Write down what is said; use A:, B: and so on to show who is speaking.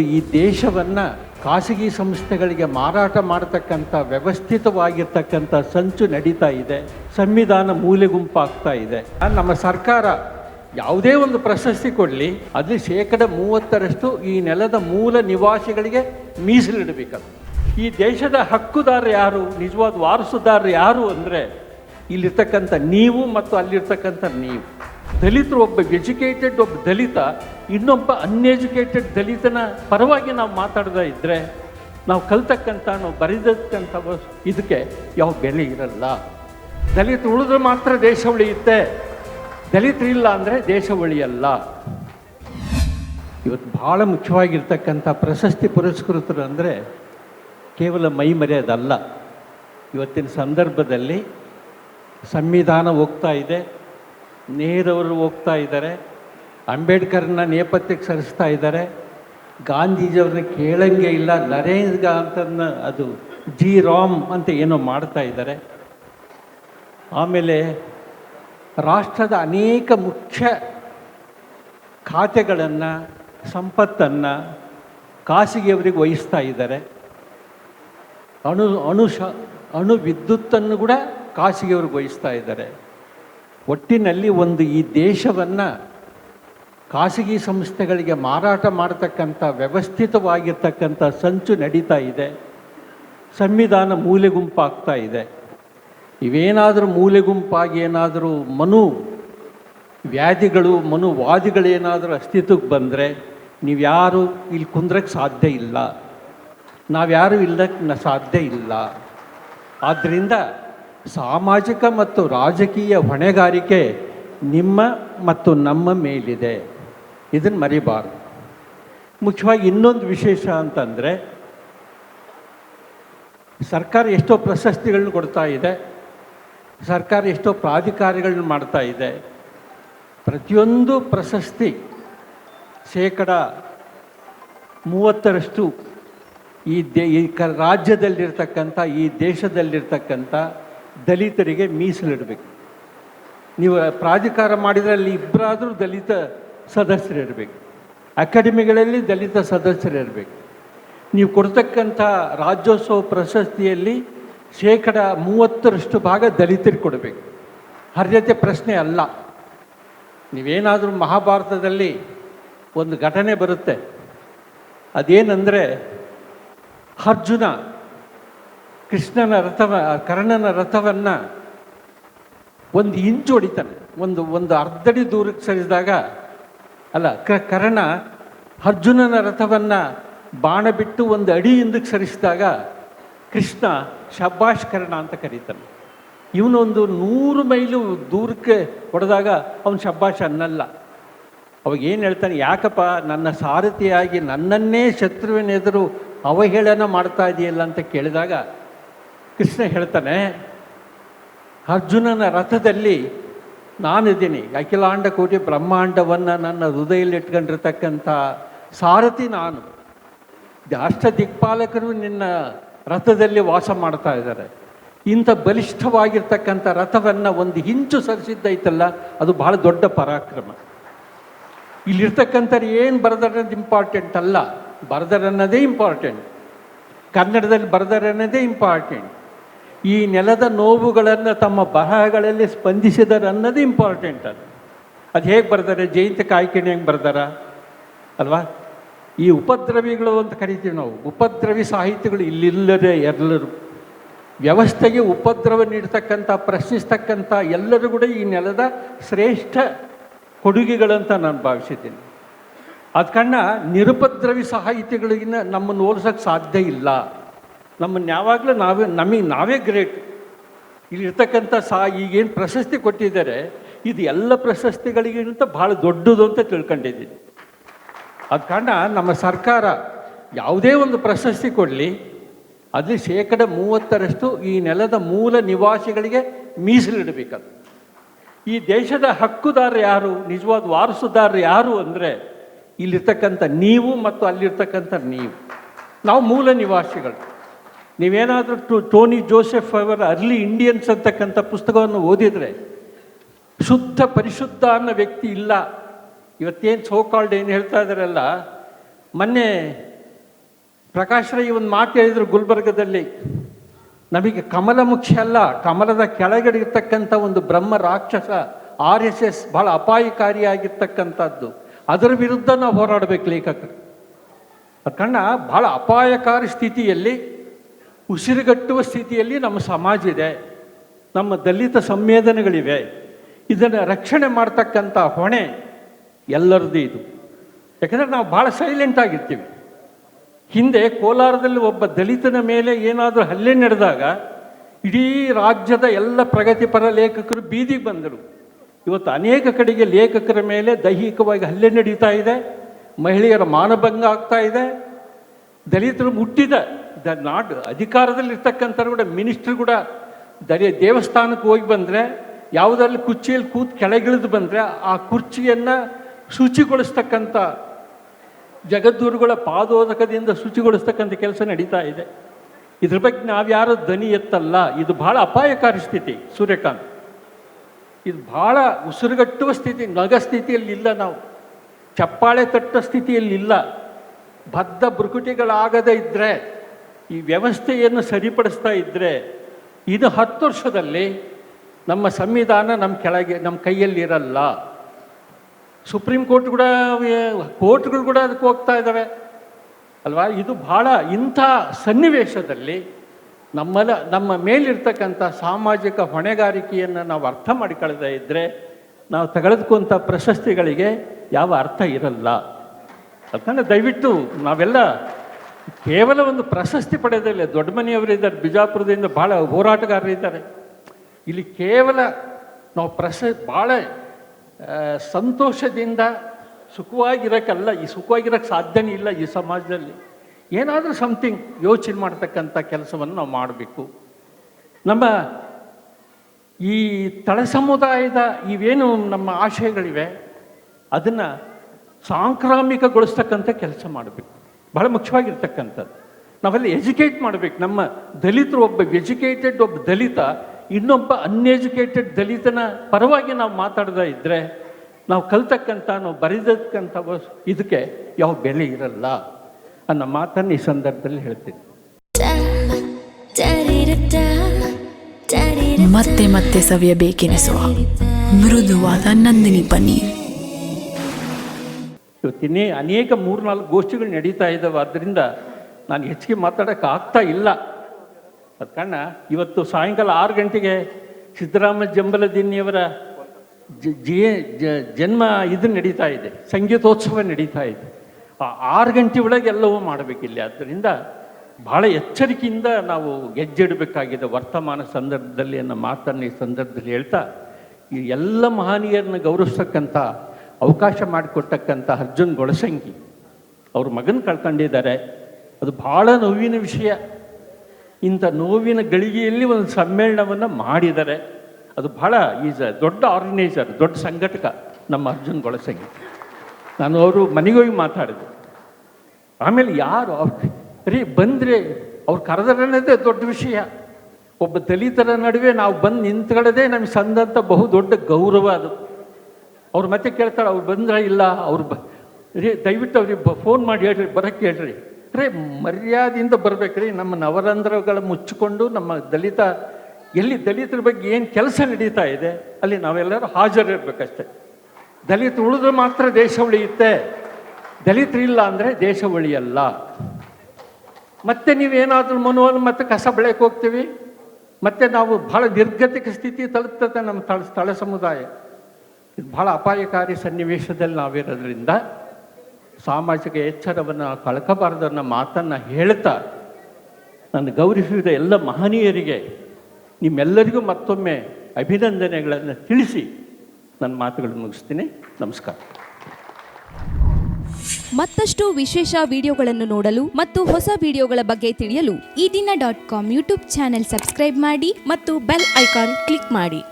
A: ಈ ದೇಶವನ್ನು ಖಾಸಗಿ ಸಂಸ್ಥೆಗಳಿಗೆ ಮಾರಾಟ ಮಾಡತಕ್ಕಂಥ, ವ್ಯವಸ್ಥಿತವಾಗಿರ್ತಕ್ಕಂಥ ಸಂಚು ನಡೀತಾ ಇದೆ. ಸಂವಿಧಾನ ಮೂಲೆ ಗುಂಪಾಗ್ತಾ ಇದೆ. ನಮ್ಮ ಸರ್ಕಾರ ಯಾವುದೇ ಒಂದು ಪ್ರಶಸ್ತಿ ಕೊಡಲಿ ಅದು ಶೇಕಡ ಮೂವತ್ತರಷ್ಟು ಈ ನೆಲದ ಮೂಲ ನಿವಾಸಿಗಳಿಗೆ ಮೀಸಲಿಡಬೇಕದು. ಈ ದೇಶದ ಹಕ್ಕುದಾರ ಯಾರು, ನಿಜವಾದ ವಾರಸುದಾರರು ಯಾರು ಅಂದರೆ ಇಲ್ಲಿರ್ತಕ್ಕಂಥ ನೀವು ಮತ್ತು ಅಲ್ಲಿರ್ತಕ್ಕಂಥ ನೀವು. ದಲಿತರು ಒಬ್ಬ ಎಜುಕೇಟೆಡ್ ಒಬ್ಬ ದಲಿತ ಇನ್ನೊಬ್ಬ ಅನ್ಎಜುಕೇಟೆಡ್ ದಲಿತನ ಪರವಾಗಿ ನಾವು ಮಾತಾಡ್ದಾ ಇದ್ದರೆ ನಾವು ಕಲ್ತಕ್ಕಂಥ, ನಾವು ಬರೆದಕ್ಕಂಥ ಇದಕ್ಕೆ ಯಾವ ಬೆಲೆ ಇರಲ್ಲ. ದಲಿತ ಉಳಿದ್ರೆ ಮಾತ್ರ ದೇಶ ಉಳಿಯುತ್ತೆ. ದಲಿತ ಇಲ್ಲ ಅಂದರೆ ದೇಶ ಉಳಿಯಲ್ಲ. ಇವತ್ತು ಭಾಳ ಮುಖ್ಯವಾಗಿರ್ತಕ್ಕಂಥ ಪ್ರಶಸ್ತಿ ಪುರಸ್ಕೃತರು ಅಂದರೆ ಕೇವಲ ಮೈ ಮರೆಯೋದಲ್ಲ. ಇವತ್ತಿನ ಸಂದರ್ಭದಲ್ಲಿ ಸಂವಿಧಾನ ಹೋಗ್ತಾ ಇದೆ, ನೇರವರು ಹೋಗ್ತಾ ಇದ್ದಾರೆ. ಅಂಬೇಡ್ಕರ್ನ ನೇಪಥ್ಯಕ್ಕೆ ಸರಿಸ್ತಾ ಇದ್ದಾರೆ. ಗಾಂಧೀಜಿಯವ್ರನ್ನ ಕೇಳಂಗೆ ಇಲ್ಲ. ನರೇಂದ್ರ ಅಂತನ್ನ ಅದು ಜಿ ರಾಮ್ ಅಂತ ಏನೋ ಮಾಡ್ತಾ ಇದ್ದಾರೆ. ಆಮೇಲೆ ರಾಷ್ಟ್ರದ ಅನೇಕ ಮುಖ್ಯ ಖಾತೆಗಳನ್ನು, ಸಂಪತ್ತನ್ನು ಖಾಸಗಿಯವರಿಗೆ ವಹಿಸ್ತಾ ಇದ್ದಾರೆ. ಅಣು ಅಣು ಶ, ಅಣು ವಿದ್ಯುತ್ತನ್ನು ಕೂಡ ಖಾಸಗಿಯವ್ರಿಗೆ ವಹಿಸ್ತಾ ಇದ್ದಾರೆ. ಒಟ್ಟಿನಲ್ಲಿ ಒಂದು ಈ ದೇಶವನ್ನು ಖಾಸಗಿ ಸಂಸ್ಥೆಗಳಿಗೆ ಮಾರಾಟ ಮಾಡತಕ್ಕಂಥ, ವ್ಯವಸ್ಥಿತವಾಗಿರ್ತಕ್ಕಂಥ ಸಂಚು ನಡೀತಾ ಇದೆ. ಸಂವಿಧಾನ ಮೂಲೆ ಗುಂಪಾಗ್ತಾ ಇದೆ. ಇವೇನಾದರೂ ಮೂಲೆ ಗುಂಪಾಗಿ ಏನಾದರೂ ಮನು ವ್ಯಾಧಿಗಳು ಮನುವಾದಿಗಳೇನಾದರೂ ಅಸ್ತಿತ್ವಕ್ಕೆ ಬಂದರೆ ನೀವ್ಯಾರು ಇಲ್ಲಿ ಕುಂದ್ರಕ್ಕೆ ಸಾಧ್ಯ ಇಲ್ಲ. ನಾವ್ಯಾರು ಇಲ್ಲಕ್ಕೆ ಸಾಧ್ಯ ಇಲ್ಲ. ಆದ್ದರಿಂದ ಸಾಮಾಜಿಕ ಮತ್ತು ರಾಜಕೀಯ ಹೊಣೆಗಾರಿಕೆ ನಿಮ್ಮ ಮತ್ತು ನಮ್ಮ ಮೇಲಿದೆ. ಇದನ್ನು ಮರಿಬಾರ್ದು. ಮುಖ್ಯವಾಗಿ ಇನ್ನೊಂದು ವಿಶೇಷ ಅಂತಂದರೆ, ಸರ್ಕಾರ ಎಷ್ಟೋ ಪ್ರಶಸ್ತಿಗಳನ್ನ ಕೊಡ್ತಾ ಇದೆ, ಸರ್ಕಾರ ಎಷ್ಟೋ ಪ್ರಾಧಿಕಾರಗಳನ್ನ ಮಾಡ್ತಾ ಇದೆ. ಪ್ರತಿಯೊಂದು ಪ್ರಶಸ್ತಿ ಶೇಕಡ ಮೂವತ್ತರಷ್ಟು ಈ ದೇ, ಈ ಕ, ರಾಜ್ಯದಲ್ಲಿರ್ತಕ್ಕಂಥ, ಈ ದೇಶದಲ್ಲಿರ್ತಕ್ಕಂಥ ದಲಿತರಿಗೆ ಮೀಸಲಿಡಬೇಕು. ನೀವು ಪ್ರಾಧಿಕಾರ ಮಾಡಿದರೆ ಅಲ್ಲಿ ಇಬ್ಬರಾದರೂ ದಲಿತ ಸದಸ್ಯರಿರಬೇಕು. ಅಕಾಡೆಮಿಗಳಲ್ಲಿ ದಲಿತ ಸದಸ್ಯರಿರಬೇಕು. ನೀವು ಕೊಡ್ತಕ್ಕಂಥ ರಾಜ್ಯೋತ್ಸವ ಪ್ರಶಸ್ತಿಯಲ್ಲಿ ಶೇಕಡ ಮೂವತ್ತರಷ್ಟು ಭಾಗ ದಲಿತರಿಗೆ ಕೊಡಬೇಕು. ಅರ್ಹತೆ ಪ್ರಶ್ನೆ ಅಲ್ಲ. ನೀವೇನಾದರೂ ಮಹಾಭಾರತದಲ್ಲಿ ಒಂದು ಘಟನೆ ಬರುತ್ತೆ. ಅದೇನೆಂದರೆ ಅರ್ಜುನ ಕೃಷ್ಣನ ರಥವ, ಕರ್ಣನ ರಥವನ್ನು ಒಂದು ಇಂಚು ಹೊಡಿತಾನೆ. ಒಂದು ಒಂದು ಅರ್ಧಡಿ ದೂರಕ್ಕೆ ಸರಿಸಿದಾಗ ಅಲ್ಲ, ಕ, ಕರ್ಣ ಅರ್ಜುನನ ರಥವನ್ನು ಬಾಣ ಬಿಟ್ಟು ಒಂದು ಅಡಿ ಹಿಂದಕ್ಕೆ ಸರಿಸಿದಾಗ ಕೃಷ್ಣ ಶಬ್ಬಾಷ್ ಕರ್ಣ ಅಂತ ಕರೀತಾನೆ. ಇವನೊಂದು ನೂರು ಮೈಲು ದೂರಕ್ಕೆ ಹೊಡೆದಾಗ ಅವನು ಶಬ್ಬಾಷ್ ಅನ್ನಲ್ಲ. ಅವಾಗ ಏನು ಹೇಳ್ತಾನೆ, ಯಾಕಪ್ಪ, ನನ್ನ ಸಾರಥಿಯಾಗಿ ನನ್ನನ್ನೇ ಶತ್ರುವಿನ ಎದುರು ಅವಹೇಳನ ಮಾಡ್ತಾ ಇದೆಯಲ್ಲ ಅಂತ ಕೇಳಿದಾಗ ಕೃಷ್ಣ ಹೇಳ್ತಾನೆ, ಅರ್ಜುನನ ರಥದಲ್ಲಿ ನಾನಿದ್ದೀನಿ. ಅಖಿಲಾಂಡ ಕೋಟಿ ಬ್ರಹ್ಮಾಂಡವನ್ನು ನನ್ನ ಹೃದಯದಲ್ಲಿ ಇಟ್ಕೊಂಡಿರ್ತಕ್ಕಂಥ ಸಾರಥಿ ನಾನು. ಅಷ್ಟ ದಿಕ್ಪಾಲಕರು ನಿನ್ನ ರಥದಲ್ಲಿ ವಾಸ ಮಾಡ್ತಾ ಇದ್ದಾರೆ. ಇಂಥ ಬಲಿಷ್ಠವಾಗಿರ್ತಕ್ಕಂಥ ರಥವನ್ನು ಒಂದು ಹಿಂಚು ಸರಿಸಿದ್ದೈತಲ್ಲ, ಅದು ಬಹಳ ದೊಡ್ಡ ಪರಾಕ್ರಮ. ಇಲ್ಲಿರ್ತಕ್ಕಂಥವ್ರು ಏನು ಬರೆದರನ್ನೋದು ಇಂಪಾರ್ಟೆಂಟ್ ಅಲ್ಲ. ಬರೆದರನ್ನೋದೇ ಇಂಪಾರ್ಟೆಂಟ್ ಕನ್ನಡದಲ್ಲಿ ಬರೆದರನ್ನೋದೇ ಇಂಪಾರ್ಟೆಂಟ್ ಈ ನೆಲದ ನೋವುಗಳನ್ನು ತಮ್ಮ ಬರಹಗಳಲ್ಲಿ ಸ್ಪಂದಿಸಿದರನ್ನೋದೇ ಇಂಪಾರ್ಟೆಂಟ್ ಅದು. ಅದು ಹೇಗೆ ಬರ್ತಾರೆ? ಜಯಂತಿ ಕಾಯ್ಕಿಣಿ ಹೆಂಗೆ ಬರ್ದಾರ ಅಲ್ವಾ? ಈ ಉಪದ್ರವಿಗಳು ಅಂತ ಕರಿತೀವಿ ನಾವು. ಉಪದ್ರವಿ ಸಾಹಿತ್ಯಗಳು ಇಲ್ಲಿಲ್ಲದೆ ಎಲ್ಲರೂ. ವ್ಯವಸ್ಥೆಗೆ ಉಪದ್ರವ ನೀಡ್ತಕ್ಕಂಥ, ಪ್ರಶ್ನಿಸ್ತಕ್ಕಂಥ ಎಲ್ಲರೂ ಕೂಡ ಈ ನೆಲದ ಶ್ರೇಷ್ಠ ಕೊಡುಗೆಗಳಂತ ನಾನು ಭಾವಿಸಿದ್ದೀನಿ. ಅದ ಕಣ್ಣ ನಿರುಪದ್ರವಿ ಸಾಹಿತ್ಯಗಳಿಗಿನ್ನ ನಮ್ಮನ್ನು ಹೋಲ್ಸೋಕ್ಕೆ ಸಾಧ್ಯ ಇಲ್ಲ. ನಮ್ಮನ್ನು ಯಾವಾಗಲೂ ನಾವೇ, ನಮಗೆ ನಾವೇ ಗ್ರೇಟ್. ಇಲ್ಲಿರ್ತಕ್ಕಂಥ ಸಾ, ಈಗೇನು ಪ್ರಶಸ್ತಿ ಕೊಟ್ಟಿದ್ದಾರೆ, ಇದು ಎಲ್ಲ ಪ್ರಶಸ್ತಿಗಳಿಗಿಂತ ಭಾಳ ದೊಡ್ಡದು ಅಂತ ತಿಳ್ಕೊಂಡಿದ್ದೀನಿ. ಅದ ಕಾರಣ ನಮ್ಮ ಸರ್ಕಾರ ಯಾವುದೇ ಒಂದು ಪ್ರಶಸ್ತಿ ಕೊಡಲಿ, ಅಲ್ಲಿ ಶೇಕಡ ಮೂವತ್ತರಷ್ಟು ಈ ನೆಲದ ಮೂಲ ನಿವಾಸಿಗಳಿಗೆ ಮೀಸಲಿಡಬೇಕದು. ಈ ದೇಶದ ಹಕ್ಕುದಾರರು ಯಾರು, ನಿಜವಾದ ವಾರಸುದಾರರು ಯಾರು ಅಂದರೆ ಇಲ್ಲಿರ್ತಕ್ಕಂಥ ನೀವು ಮತ್ತು ಅಲ್ಲಿರ್ತಕ್ಕಂಥ ನೀವು. ನಾವು ಮೂಲ ನಿವಾಸಿಗಳು. ನೀವೇನಾದರೂ ಟು, ಟೋನಿ ಜೋಸೆಫ್ ಅವರ ಅರ್ಲಿ ಇಂಡಿಯನ್ಸ್ ಅಂತಕ್ಕಂಥ ಪುಸ್ತಕವನ್ನು ಓದಿದರೆ ಶುದ್ಧ ಪರಿಶುದ್ಧ ಅನ್ನೋ ವ್ಯಕ್ತಿ ಇಲ್ಲ. ಇವತ್ತೇನು ಸೋಕಾಲ್ಡ್ ಏನು ಹೇಳ್ತಾ ಇದ್ದಾರಲ್ಲ ಮೊನ್ನೆ ಪ್ರಕಾಶ್ ರೈ ಒಂದು ಮಾತು ಹೇಳಿದರು ಗುಲ್ಬರ್ಗದಲ್ಲಿ, ನಮಗೆ ಕಮಲ ಮುಖ್ಯ ಅಲ್ಲ, ಕಮಲದ ಕೆಳಗಡೆ ಇರ್ತಕ್ಕಂಥ ಒಂದು ಬ್ರಹ್ಮ ರಾಕ್ಷಸ ಆರ್ ಎಸ್ ಎಸ್ ಬಹಳ ಅಪಾಯಕಾರಿಯಾಗಿರ್ತಕ್ಕಂಥದ್ದು. ಅದರ ವಿರುದ್ಧ ನಾವು ಹೋರಾಡಬೇಕು ಲೇಖಕರು. ಕಣ್ಣ, ಬಹಳ ಅಪಾಯಕಾರಿ ಸ್ಥಿತಿಯಲ್ಲಿ ಉಸಿರುಗಟ್ಟುವ ಸ್ಥಿತಿಯಲ್ಲಿ ನಮ್ಮ ಸಮಾಜ ಇದೆ. ನಮ್ಮ ದಲಿತ ಸಂವೇದನೆಗಳಿವೆ. ಇದನ್ನು ರಕ್ಷಣೆ ಮಾಡ್ತಕ್ಕಂಥ ಹೊಣೆ ಎಲ್ಲರದ್ದು ಇದು. ಯಾಕಂದರೆ ನಾವು ಭಾಳ ಸೈಲೆಂಟ್ ಆಗಿರ್ತೀವಿ. ಹಿಂದೆ ಕೋಲಾರದಲ್ಲಿ ಒಬ್ಬ ದಲಿತನ ಮೇಲೆ ಏನಾದರೂ ಹಲ್ಲೆ ನಡೆದಾಗ ಇಡೀ ರಾಜ್ಯದ ಎಲ್ಲ ಪ್ರಗತಿಪರ ಲೇಖಕರು ಬೀದಿಗೆ ಬಂದರು. ಇವತ್ತು ಅನೇಕ ಕಡೆಗೆ ಲೇಖಕರ ಮೇಲೆ ದೈಹಿಕವಾಗಿ ಹಲ್ಲೆ ನಡೀತಾ ಇದೆ. ಮಹಿಳೆಯರ ಮಾನಭಂಗ ಆಗ್ತಾ ಇದೆ. ದಲಿತರು ಮುಟ್ಟಿದ ದ ನಾಟ್ ಅಧಿಕಾರದಲ್ಲಿರ್ತಕ್ಕಂಥ ಕೂಡ ಮಿನಿಸ್ಟ್ರು ಕೂಡ ದರಿಯ ದೇವಸ್ಥಾನಕ್ಕೆ ಹೋಗಿ ಬಂದರೆ, ಯಾವುದರಲ್ಲಿ ಕುರ್ಚಿಯಲ್ಲಿ ಕೂತು ಕೆಳಗಿಳಿದು ಬಂದರೆ ಆ ಕುರ್ಚಿಯನ್ನು ಶುಚಿಗೊಳಿಸ್ತಕ್ಕಂಥ ಜಗದ್ಗುರುಗಳ ಪಾದೋದಕದಿಂದ ಶುಚಿಗೊಳಿಸ್ತಕ್ಕಂಥ ಕೆಲಸ ನಡೀತಾ ಇದೆ. ಇದ್ರ ಬಗ್ಗೆ ನಾವ್ಯಾರು ದನಿ ಎತ್ತಲ್ಲ, ಇದು ಬಹಳ ಅಪಾಯಕಾರಿ ಸ್ಥಿತಿ ಸೂರ್ಯಕಾಂತ್. ಇದು ಬಹಳ ಉಸಿರುಗಟ್ಟುವ ಸ್ಥಿತಿ, ನಗ ಸ್ಥಿತಿಯಲ್ಲಿ ಇಲ್ಲ ನಾವು. ಚಪ್ಪಾಳೆ ತಟ್ಟ ಸ್ಥಿತಿಯಲ್ಲಿಲ್ಲ. ಬದ್ಧ ಬೃಕುಟಿಗಳಾಗದೇ ಇದ್ದರೆ ಈ ವ್ಯವಸ್ಥೆಯನ್ನು ಸರಿಪಡಿಸ್ತಾ ಇದ್ದರೆ ಇದು ಹತ್ತು ವರ್ಷದಲ್ಲಿ ನಮ್ಮ ಸಂವಿಧಾನ ನಮ್ಮ ಕೆಳಗೆ ನಮ್ಮ ಕೈಯಲ್ಲಿರಲ್ಲ. ಸುಪ್ರೀಂ ಕೋರ್ಟ್ ಕೂಡ, ಕೋರ್ಟ್ಗಳು ಕೂಡ ಅದಕ್ಕೆ ಹೋಗ್ತಾ ಇದ್ದಾವೆ. ಅಲ್ವಾ? ಇದು ಭಾಳ ಇಂಥ ಸನ್ನಿವೇಶದಲ್ಲಿ ನಮ್ಮಲ್ಲ ನಮ್ಮ ಮೇಲಿರ್ತಕ್ಕಂಥ ಸಾಮಾಜಿಕ ಹೊಣೆಗಾರಿಕೆಯನ್ನು ನಾವು ಅರ್ಥ ಮಾಡಿಕೊಳ್ಳದೇ ಇದ್ದರೆ ನಾವು ತೆಗೆದುಕೊಂಥ ಪ್ರಶಸ್ತಿಗಳಿಗೆ ಯಾವ ಅರ್ಥ ಇರಲ್ಲ. ಅದನ್ನು ದಯವಿಟ್ಟು ನಾವೆಲ್ಲ ಕೇವಲ ಒಂದು ಪ್ರಶಸ್ತಿ ಪಡೆಯೋದಿಲ್ಲ ದೊಡ್ಡ ಮನೆಯವರಿದ್ದಾರೆ ಬಿಜಾಪುರದಿಂದ ಭಾಳ ಹೋರಾಟಗಾರರಿದ್ದಾರೆ ಇಲ್ಲಿ ಕೇವಲ ನಾವು ಪ್ರಶ ಭಾಳ ಸಂತೋಷದಿಂದ ಸುಖವಾಗಿರೋಕ್ಕಲ್ಲ ಈ ಸುಖವಾಗಿರೋಕ್ಕೆ ಸಾಧ್ಯನೇ ಇಲ್ಲ ಈ ಸಮಾಜದಲ್ಲಿ. ಏನಾದರೂ ಸಮಥಿಂಗ್ ಯೋಚನೆ ಮಾಡ್ತಕ್ಕಂಥ ಕೆಲಸವನ್ನು ನಾವು ಮಾಡಬೇಕು. ನಮ್ಮ ಈ ತಳ ಸಮುದಾಯದ ಇವೇನು ನಮ್ಮ ಆಶಯಗಳಿವೆ, ಅದನ್ನು ಸಾಂಕ್ರಾಮಿಕಗೊಳಿಸ್ತಕ್ಕಂಥ ಕೆಲಸ ಮಾಡಬೇಕು. ಬಹಳ ಮುಖ್ಯವಾಗಿರ್ತಕ್ಕಂಥದ್ದು. ನಾವೆಲ್ಲ ಎಜುಕೇಟ್ ಮಾಡಬೇಕು. ನಮ್ಮ ದಲಿತರು ಒಬ್ಬ ಎಜುಕೇಟೆಡ್ ಒಬ್ಬ ದಲಿತ, ಇನ್ನೊಬ್ಬ ಅನ್ಎಜುಕೇಟೆಡ್ ದಲಿತನ ಪರವಾಗಿ ನಾವು ಮಾತಾಡದ ಇದ್ದರೆ ನಾವು ಕಲ್ತಕ್ಕಂಥ, ನಾವು ಬರೆದಕ್ಕಂಥ ಇದಕ್ಕೆ ಯಾವ ಬೆಲೆ ಇರಲ್ಲ ಅನ್ನೋ ಮಾತನ್ನು ಈ ಸಂದರ್ಭದಲ್ಲಿ ಹೇಳ್ತೀನಿ.
B: ಮತ್ತೆ ಮತ್ತೆ ಸವಿಯಬೇಕೆನಿಸುವ ಮೃದುವಾದ ನಂದಿನಿ ಪನ್ನೀರ್.
A: ಇವತ್ತಿನೇ ಅನೇಕ ಮೂರ್ನಾಲ್ಕು ಗೋಷ್ಠಿಗಳು ನಡೀತಾ ಇದ್ದಾವೆ ಆದ್ದರಿಂದ ನಾನು ಹೆಚ್ಚಿಗೆ ಮಾತಾಡೋಕ್ಕೆ ಆಗ್ತಾ ಇಲ್ಲ. ಅದ ಕಾರಣ ಇವತ್ತು ಸಾಯಂಕಾಲ ಆರು ಗಂಟೆಗೆ ಸಿದ್ದರಾಮ ಜಂಬಲದಿನ್ನಿಯವರ ಜ- ಜನ್ಮ ಇದು ನಡೀತಾ ಇದೆ. ಸಂಗೀತೋತ್ಸವ ನಡೀತಾ ಇದೆ. ಆ ಆರು ಗಂಟೆ ಒಳಗೆ ಎಲ್ಲವೂ ಮಾಡಬೇಕಿಲ್ಲ ಆದ್ದರಿಂದ ಭಾಳ ಎಚ್ಚರಿಕೆಯಿಂದ ನಾವು ಗೆಜ್ಜೆಡಬೇಕಾಗಿದೆ. ವರ್ತಮಾನ ಸಂದರ್ಭದಲ್ಲಿ ಅನ್ನೋ ಮಾತನ್ನು ಈ ಸಂದರ್ಭದಲ್ಲಿ ಹೇಳ್ತಾ, ಈ ಎಲ್ಲ ಮಹನೀಯರನ್ನು ಗೌರವಿಸ್ತಕ್ಕಂಥ ಅವಕಾಶ ಮಾಡಿಕೊಟ್ಟಕ್ಕಂಥ ಅರ್ಜುನ್ ಗೊಳಸಂಗಿ, ಅವ್ರ ಮಗನ ಕಳ್ಕೊಂಡಿದ್ದಾರೆ. ಅದು ಭಾಳ ನೋವಿನ ವಿಷಯ. ಇಂಥ ನೋವಿನ ಗಳಿಗೆಯಲ್ಲಿ ಒಂದು ಸಮ್ಮೇಳನವನ್ನು ಮಾಡಿದ್ದಾರೆ. ಅದು ಬಹಳ ಈಸ್ ದೊಡ್ಡ ಆರ್ಗನೈಸರ್, ದೊಡ್ಡ ಸಂಘಟಕ ನಮ್ಮ ಅರ್ಜುನ್ ಗೊಳಸಂಗಿ. ನಾನು ಅವರು ಮನೆಗೆ ಹೋಗಿ ಮಾತಾಡಿದೆ. ಆಮೇಲೆ ಯಾರು ರೀ ಬಂದರೆ ಅವ್ರು ಕರೆದರನ್ನದೇ ದೊಡ್ಡ ವಿಷಯ. ಒಬ್ಬ ದಲಿತರ ನಡುವೆ ನಾವು ಬಂದು ನಿಂತ್ಕೊಳ್ಳೋದೇ ನಮಗೆ ಸಂದಂಥ ಬಹು ದೊಡ್ಡ ಗೌರವ ಅದು. ಅವ್ರು ಮತ್ತೆ ಕೇಳ್ತಾರೆ ಅವ್ರು ಬಂದ್ರೆ ಇಲ್ಲ? ಅವ್ರು ಬ, ರೀ, ದಯವಿಟ್ಟು ಅವ್ರಿಗೆ ಫೋನ್ ಮಾಡಿ ಹೇಳ್ರಿ, ಬರೋಕ್ಕೆ ಹೇಳ್ರಿ. ರೇ ಮರ್ಯಾದೆಯಿಂದ ಬರ್ಬೇಕ್ರಿ. ನಮ್ಮ ನವರಂಧ್ರಗಳ ಮುಚ್ಚಿಕೊಂಡು ನಮ್ಮ ದಲಿತ, ಎಲ್ಲಿ ದಲಿತರ ಬಗ್ಗೆ ಏನು ಕೆಲಸ ನಡೀತಾ ಇದೆ, ಅಲ್ಲಿ ನಾವೆಲ್ಲರೂ ಹಾಜರಿರ್ಬೇಕಷ್ಟೆ. ದಲಿತ ಉಳಿದ್ರೆ ಮಾತ್ರ ದೇಶ ಉಳಿಯುತ್ತೆ. ದಲಿತರಿಲ್ಲ ಅಂದರೆ ದೇಶ ಉಳಿಯಲ್ಲ. ಮತ್ತೆ ನೀವೇನಾದರೂ ಮನೋವನ್ನು ಮತ್ತೆ ಕಸ ಬೆಳೆಯಕ್ಕೆ ಹೋಗ್ತೀವಿ? ಮತ್ತೆ ನಾವು ಬಹಳ ನಿರ್ಗತಿಕ ಸ್ಥಿತಿ ತಲುಪ್ತದೆ ನಮ್ಮ ತಳ ಸ್ಥಳ ಸಮುದಾಯ. ಇದು ಬಹಳ ಅಪಾಯಕಾರಿ ಸನ್ನಿವೇಶದಲ್ಲಿ ನಾವಿರೋದ್ರಿಂದ ಸಾಮಾಜಿಕ ಎಚ್ಚರವನ್ನು ಕಳ್ಕಬಾರ್ದು ಅನ್ನೋ ಮಾತನ್ನು ಹೇಳ್ತಾ ನಾನು ಗೌರವಿಸಿದ ಎಲ್ಲ ಮಹನೀಯರಿಗೆ ನಿಮ್ಮೆಲ್ಲರಿಗೂ ಮತ್ತೊಮ್ಮೆ ಅಭಿನಂದನೆಗಳನ್ನು ತಿಳಿಸಿ ನನ್ನ ಮಾತುಗಳನ್ನು ಮುಗಿಸ್ತೀನಿ. ನಮಸ್ಕಾರ.
C: ಮತ್ತಷ್ಟು ವಿಶೇಷ ವಿಡಿಯೋಗಳನ್ನು ನೋಡಲು ಮತ್ತು ಹೊಸ ವಿಡಿಯೋಗಳ ಬಗ್ಗೆ ತಿಳಿಯಲು
D: Ee Dina dot com YouTube channel subscribe ಮಾಡಿ
C: ಮತ್ತು ಬೆಲ್ ಐಕಾನ್ ಕ್ಲಿಕ್ ಮಾಡಿ.